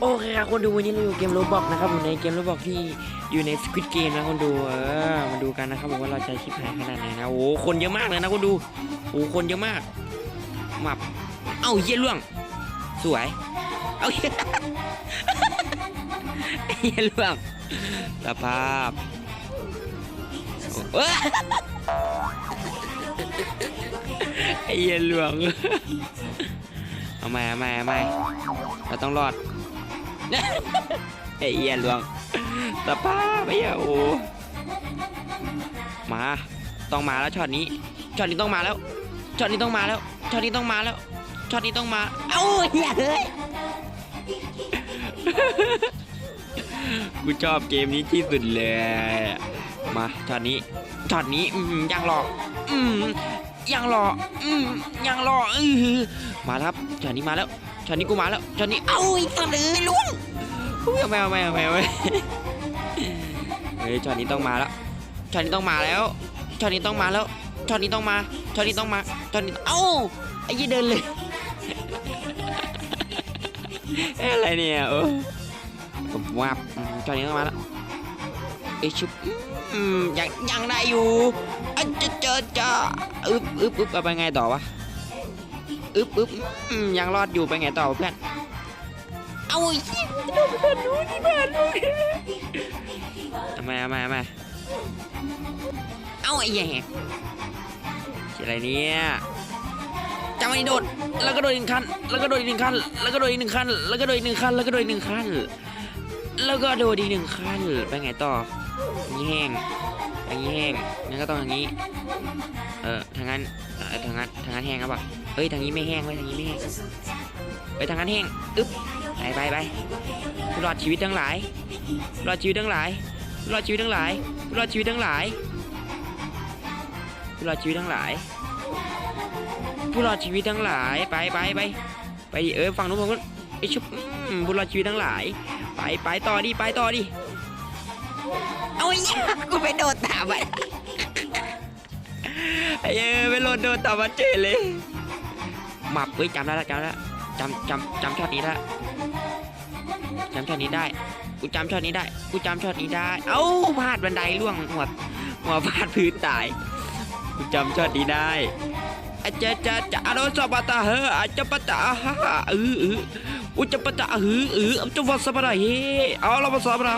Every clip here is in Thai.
โอเคครับคนดูวันนี้เราอยู่เกมโรบอกนะครับอยู่ในเกมโรบอกที่อยู่ในสควิตเกมนะคนดูเออมาดูกันนะครับผมว่าเราจะชิบหายขนาดไหนนะโอ้โหคนเยอะมากเลยนะคนดูโอ้โหคนเยอะมากมับเอ้าเยี่ยล่วง สวยเอ้าเยเยี่ยล่วงสภาพเอ้ยไอ้เยี่ยล่วง เอาม่เอาม่เอาม่เราต้องรอดไอ้เหี้ยหลวงสภาไอ้เหี้ยโอ้มาต้องมาแล้วช็อตนี้ช็อตนี้ต้องมาแล้วช็อตนี้ต้องมาแล้วช็อตนี้ต้องมาแล้วช็อตนี้ต้องมาเอ้าเหี้ยเฮ้ยกูชอบเกมนี้ที่สุดเลยมาช็อตนี้ช็อตนี้อืมยังหลออืมยังหลออืมยังหล่ออือ มาแล้วครับช็อตนี้มาแล้วช็อตนี้กูมาแล้วช็อตนี้เอ้าไอ้สัตว์เลยลุงอุ๊ยเอาไม่เอาไม่เอาไม่เอาไม่เฮ้ยช็อตนี้ต้องมาแล้วช็อตนี้ต้องมาแล้วช็อตนี้ต้องมาแล้วช็อตนี้ต้องมาช็อตนี้ต้องมาช็อตนี้เอ้าไอ้ยี่เดินเลยเอ้ยอะไรเนี่ยเออผมว่าอืมช็อตนี้ต้องมาแล้วไอยชุบอืมยังยังได้อยู่อะจะเจอจ้าอึบอึบอึบเอาไปไงต่อวะ อึบอึบอืมยังรอดอยู่ไปไงต่อวะเพื่อน เอาไอ้เหี้ยโดนเพื่อนดูนี่เพื่อนดูทำไมทำไมทำไมเอาไอ้แย่อะไรเนี่ยจังหวะนี้โดด แล้วก็โดดอีกหนึ่งขั้น แล้วก็โดดอีกหนึ่งขั้น แล้วก็โดดอีกหนึ่งขั้น แล้วก็โดดอีกหนึ่งขั้น แล้วก็โดดอีกหนึ่งขั้น แล้วก็โดดอีกหนึ่งขั้น ไปไงต่ออย่างนี้แห้งอย่างนี้แห้งงั้นก็ต้องอย่างนี้ เออทางนั้นเออทางนั้นทางนั้นแห้งครับป่ะเฮ้ยทางนี้ไม่แห้งเว้ยทางนี้ไม่แห้งเฮ้ยทางนั้นแห้งอึ๊บไปไปไปรอดชีวิตทั้งหลายรอดชีวิตทั้งหลายรอดชีวิตทั้งหลายรอดชีวิตทั้งหลายรอดชีวิตทั้งหลายผู้รอดชีวิตทั้งหลายไปไปไปไปดิเออฝั่งนู้นฝั่งนู้นไอชุบอืมผู้รอดชีวิตทั้งหลาย ไปไปต่อดิไปต่อดิเอาไอ้เหี้ยกูไปโดดตามไปไอ้เอ้ยไปโดดโดดตามมันเจเลยห มับเฮ้ยจำได้แล้วจำได้แล้วจำจำจำช็อตนี้ได้จำช็อตนี้ได้ กูจำช็อตนี้ได้ กูจำช็อตนี้ได้ เอ้าพลาดบันไดล่วงหัวหัวพลาดพื้นตาย กูจำช็อตนี้ได้อาจจะจะจะอารมณ์สบตาเฮออาจจะปะตาฮะเออเอออุจปะตาหือเออจะวัดสบระเฮเอาเราภาษาบระ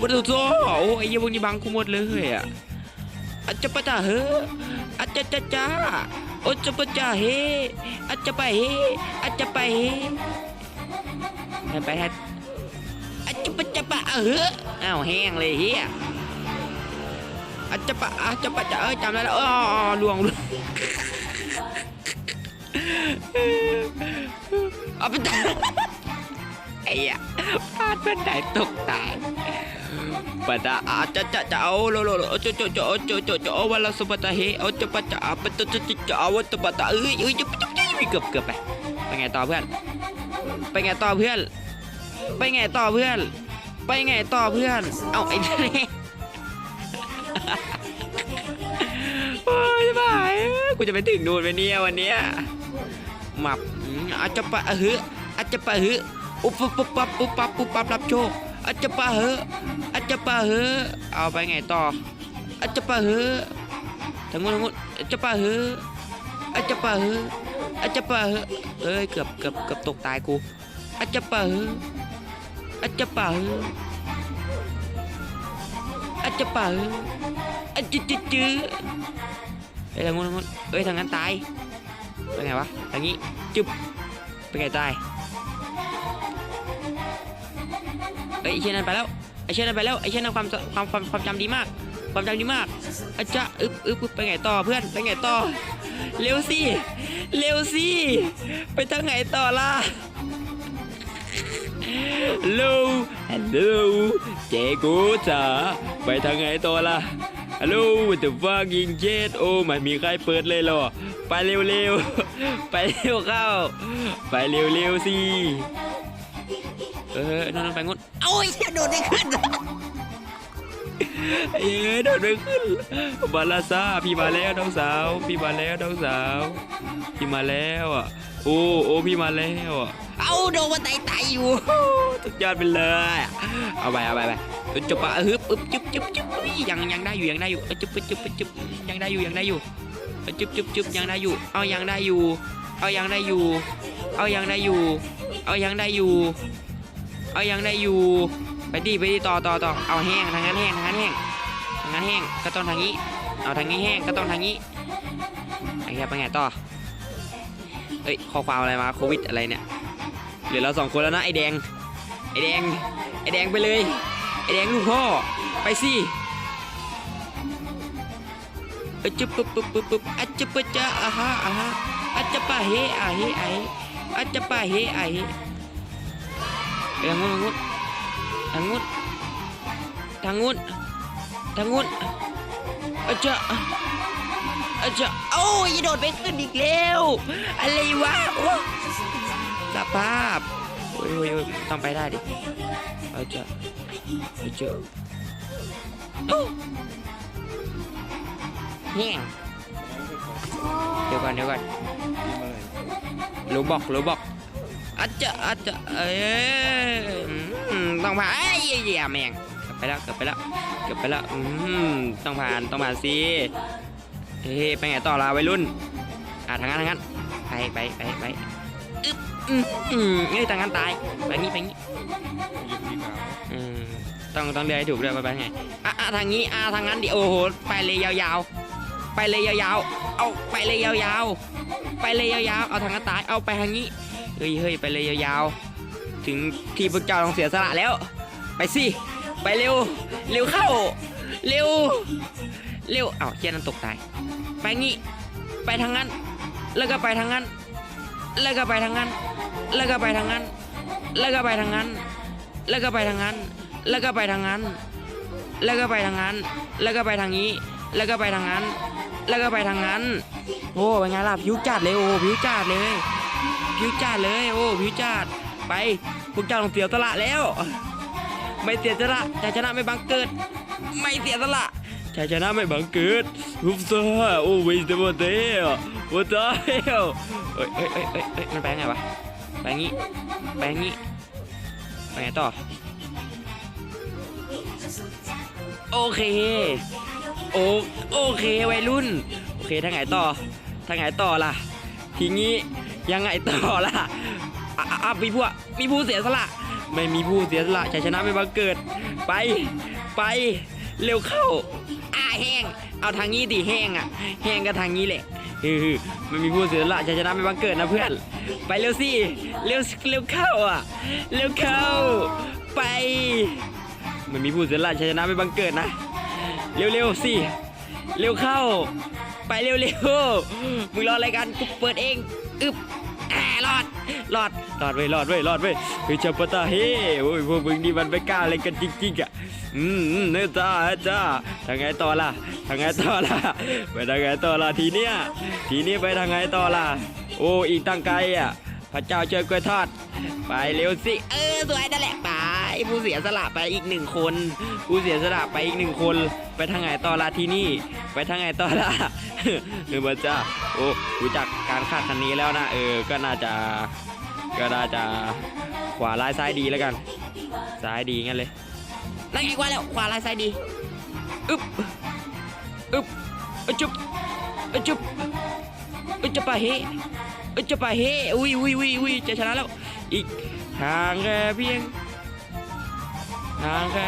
วันตัวโซโอ้ไอ้ยี่พวกนี้บังกูหมดเลยอะ อาจจะปะตาเฮออาจจะจะจ้าโอจะปะจ้าเฮอาจจะไปเฮอาจจะไปเฮไปไปฮะอะจะปะจะปะเอออ้าวแห้งเลยเฮียอะจจะปะอะจจะปะจะเออจำได้แล้วอ๋อลวงลวงเอาไปตายไอ้เหี้ยพลาดเป็นไหนตกตาย ปะดาอาจะจะจะเอาโลโลโลจะจะจะจะจะจะเอาวันละสปะตาเฮเอาจะปะจะปะจะจะจะจะเอาวันจะปะตาเอ้ยเอ้ยจะจะจะเกือบเกือบไปไปไงต่อเพื่อน ไปไงต่อเพื่อน ไปไงต่อเพื่อน ไปไงต่อเพื่อน เอาไอ้นี่โอ้ยบายกูจะไปถึงนู่นไปเนี่ยวันเนี้ยหมับอาจจะปะอะฮึออาจจะปะเฮึอุปปุ๊บปั๊บปุ๊บปั๊บปุ๊บปั๊บรับโชค อาจจะปะฮึออาจจะปะฮึเอาไปไงต่ออาจจะปะฮึทั้งหมดทั้งหมดอาจจะปะฮึออาจจะปะฮึออาจจะปะฮึเอ้ยเกือบเกือบเกือบตกตายกูอาจจะเป๋ออาจจะเป๋ออาจจะเป๋ออาจจะจืดจืดเฮ้ยทางนู้นทางนู้นเฮ้ยทางนั้นตายเป็นไงวะทางนี้จุบเป็นไงตาย เฮ้ยไอเช่นนั้นไปแล้วไอเช่นนั้นไปแล้วไอเช่นนั้นความความความความจำดีมาก ความจำดีมากอาจะอึบอึบอึบไปไงต่อเพื่อนไปไงต่อเร็วสิเร็วสิไปทางไหนต่อล่ะฮัลโหลฮัลโหลเจกูจ๋าไปทางไหนต่อล่ะฮัลโหล what the fucking shit โอ้ไม่มีใครเปิดเลยหรอ ไปเร็วๆ ไปเร็วเข้า ไปเร็วๆสิ เออนั่นๆไปงดโอ้ยโดดไม่ขึ้นเอ้ยโดดไม่ขึ้นบาลาซาพี่มาแล้วน้องสาว พี่มาแล้วน้องสาว พี่มาแล้วอะโอ้โอ้พี่มาแล้วอะเอาโดนมาไตไตอยู่สุดยอดไปเลยเอาไปเอาไปไปเออจุบปะฮึบอึบจุ๊บจุ๊บจุ๊บอุ๊ยยังยังได้อยู่ยังได้อยู่เออจุ๊บจุ๊บจุ๊บจุ๊บยังได้อยู่ยังได้อยู่เออจุ๊บจุ๊บจุ๊บยังได้อยู่ เอายังได้อยู่ เอายังได้อยู่ เอายังได้อยู่ เอายังได้อยู่ เอายังได้อยู่ ไปดิไปดิต่อต่อต่อเอาแห้งทางนั้นแห้งทางนั้นแห้งทางนั้นแห้งก็ต้องทางนี้ เอาทางนี้แห้งก็ต้องทางนี้ไอ้เหี้ยไปไงต่อเอ้ยข้อความอะไรมาโควิดอะไรเนี่ยเหลือเราสองคนแล้วนะไอแดงไอแดงไอแดงไปเลยไอแดงลูกพ่อไปสิอจุ๊บปุ๊บปุ๊บปุ๊บปุ๊บอะจุ๊บปะจ้าอะฮะอะฮะอะจะปะเฮอะเฮอะเฮอะจะปะเฮอะเฮไป ทางนู้นทางนู้นทางนู้นทางนู้นอะจะอะจะโอ้ยโดดไปขึ้นอีกแล้วอะไรวะโอ้สภาพโอ้ยโอ้ยต้องไปได้ดิอาเจอะเอาเจอะโอ้แห้งเดี๋ยวก่อนเดี๋ยวก่อนรู้บอกรู้บอก อจจะอจจะเอ้ยอืมต้องผ่านไอ้ยเหี้ยแมงเกือบไปแล้วเกือบไปแล้วเกือบไปแล้วอืมต้องผ่านต้องผ่านสิเฮ้ยไปไงต่อล่ะวัยรุ่นอะทางนั้นทางนั้นไปไปไปไปอึ๊บอืมอืมนี่ทางนั้นตายไปงี้ไปงี้อืมต้องต้องเดินให้ถูกด้วยไปไปไงอะอะทางนี้อะทางนั้นดิโอ้โหไปเลยยาวๆ ไปเลยยาวๆ เอาไปเลยยาวๆ ไปเลยยาวๆ เอาทางนั้นตายเอาไปทางนี้ เฮ้ยเฮ้ยไปเลยยาวๆ ถึงที่พวกเจ้าต้องเสียสละแล้ว ไปสิ ไปเร็ว เร็วเข้า เร็ว เร็ว เอ้าเฮียนั่นตกตาย ไปงี้ ไปทางนั้น แล้วก็ไปทางนั้น แล้วก็ไปทางนั้น แล้วก็ไปทางนั้น แล้วก็ไปทางนั้น แล้วก็ไปทางนั้น แล้วก็ไปทางนั้น แล้วก็ไปทางนั้น แล้วก็ไปทางนี้ แล้วก็ไปทางนั้น แล้วก็ไปทางนั้น โอ้เป็นไงล่ะผิวจัดเลยโอ้ผิวจัดเลย ผิวจัดเลยโอ้ผิวจัดไปพวกเจ้าต้องเสียสละแล้ว ไม่เสียสละชัยชนะไม่บังเกิด ไม่เสียสละชัยชนะไม่บังเกิดอุปซ่าโอ้วิสเตอร์เตลโอ้ตายแล้วเอ้ยเอ้ยเอ้ยเอ้ยเอ้ยมันไปยังไงวะไปงี้ไปงี้ไปไงต่อโอเคโอโอเควัยรุ่น โอเคทางไหนต่อทางไหนต่อล่ะ ทีนี้ ยังไงต่อล่ะอะมีผู้มีผู้เสียสละ ไม่มีผู้เสียสละชัยชนะไม่บังเกิด ไปไปเร็วเข้าอ่าแห้ง เอาทางนี้ดิแห้งอะ แห้งก็ทางนี้แหละเออไม่มีผู้เสียสละชัยชนะไม่บังเกิดนะเพื่อน ไปเร็วสิ เร็วเร็วเข้าอะ เร็วเข้า ไป มันมีผู้เสียสละชัยชนะไม่บังเกิดนะ เร็วๆสิ เร็วเข้า ไปเร็วๆมึงรออะไรกันกูเปิดเอง อึบ รอดรอดเว้ยรอดเว้ยรอดเว้ยเฮ้ยเจ้าปะตาเฮ้โอ้ยพวกมึงนี่มันไม่กล้าอะไรกันจริงๆอะอืมเนื้อจ้าจ้าทางไงต่อล่ะทางไงต่อล่ะไปทางไงต่อล่ะทีเนี้ยทีนี้ไปทางไงต่อล่ะโอ้อีกตั้งไกลอะพระเจ้าช่วยกล้วยทอด ไปเร็วสิ เออสวยนั่นแหละไปผู้เสียสละไปอีกหนึ่งคน ผู้เสียสละไปอีกหนึ่งคน ไปทางไหนต่อละที่นี่ ไปทางไหนต่อละเออพระเจ้าโอ้รู้จักการคาดคันนี้แล้วนะเออก็น่าจะ ก็น่าจะขวาลายซ้ายดีแล้วกัน ซ้ายดีงั้นเลยนั่นไงกว่าแล้วขวาลายซ้ายดีอึ๊บอึ๊บอึ๊บจุ๊บอึ๊บจุ๊บอึ๊บจะไปเฮอึ๊บจะไปเฮอุ้ยอุ้ยอุ้ยอุ้ยจะชนะแล้ว อีกทางแค่เพียงทางแค่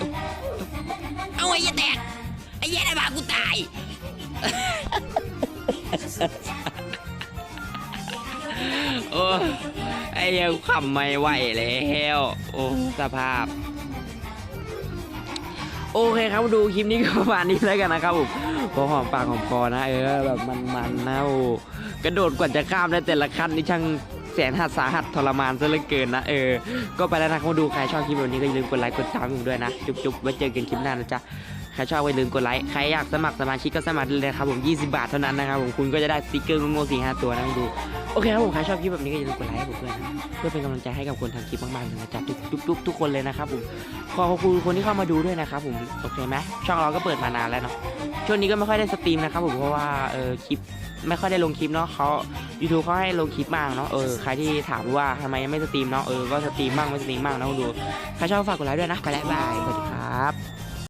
อึ๊บอึ๊บเอาไอ้เหี้ยแตกไอ้เหี้ยได้บากูตายโอ้ไอ้เหี้ ยังขำไม่ไหวแล้วโอ้สภาพ โอเคครับดูคลิปนี้ก็ประมาณนี้แล้วกันนะครับผมพอหอมปากหอมคอนะเออแบบมันๆนะโอ้กระโดดกว่าจะข้ามได้แต่ละขั้นนี่ช่างแสนหัดสาหัสทรมานซะเหลือเกินนะเออ ก็ไปแล้วนะครับมาดูใครชอบคลิปแบบนี้ก็อย่าลืมกดไลค์กดติดตามผมด้วยนะ จุ๊บๆไว้เจอกันคลิปหน้านะจ๊ะ ใครชอบอย่าลืมกดไลค์ ใครอยากสมัครสมาชิกก็สมัครได้เลยครับผม 20 บาทเท่านั้นนะครับผม คุณก็จะได้สติกเกอร์โง่ๆสี่ห้าตัวนะดู โอเคครับผม ใครชอบคลิปแบบนี้ก็อย่าลืมกดไลค์ให้ผมด้วยนะเพื่อเป็นกำลังใจให้กับคนทำคลิปมากๆเลยนะจ๊ะทุกทุกทุกทุกคนเลยนะครับผม ขอขอบคุณคนที่เข้ามาดูด้วยนะครับผม โอเคไหมช่องเราก็เปิดมานานแล้วเนาะ ช่วงนี้ก็ไม่ค่อยได้สตรีมนะครับผมเพราะว่าเออคลิปไม่ค่อยได้ลงคลิปเนาะเขา YouTube เขาให้ลงคลิปบ้างเนาะเออใครที่ถามว่าทำไมไม่สตรีมเนาะเออก็สตรีมบ้างไม่สตรีมบ้างนะคุณดู ใครชอบฝากกดไลค์ด้วยนะ ไปแล้วบายสวัสดีครับ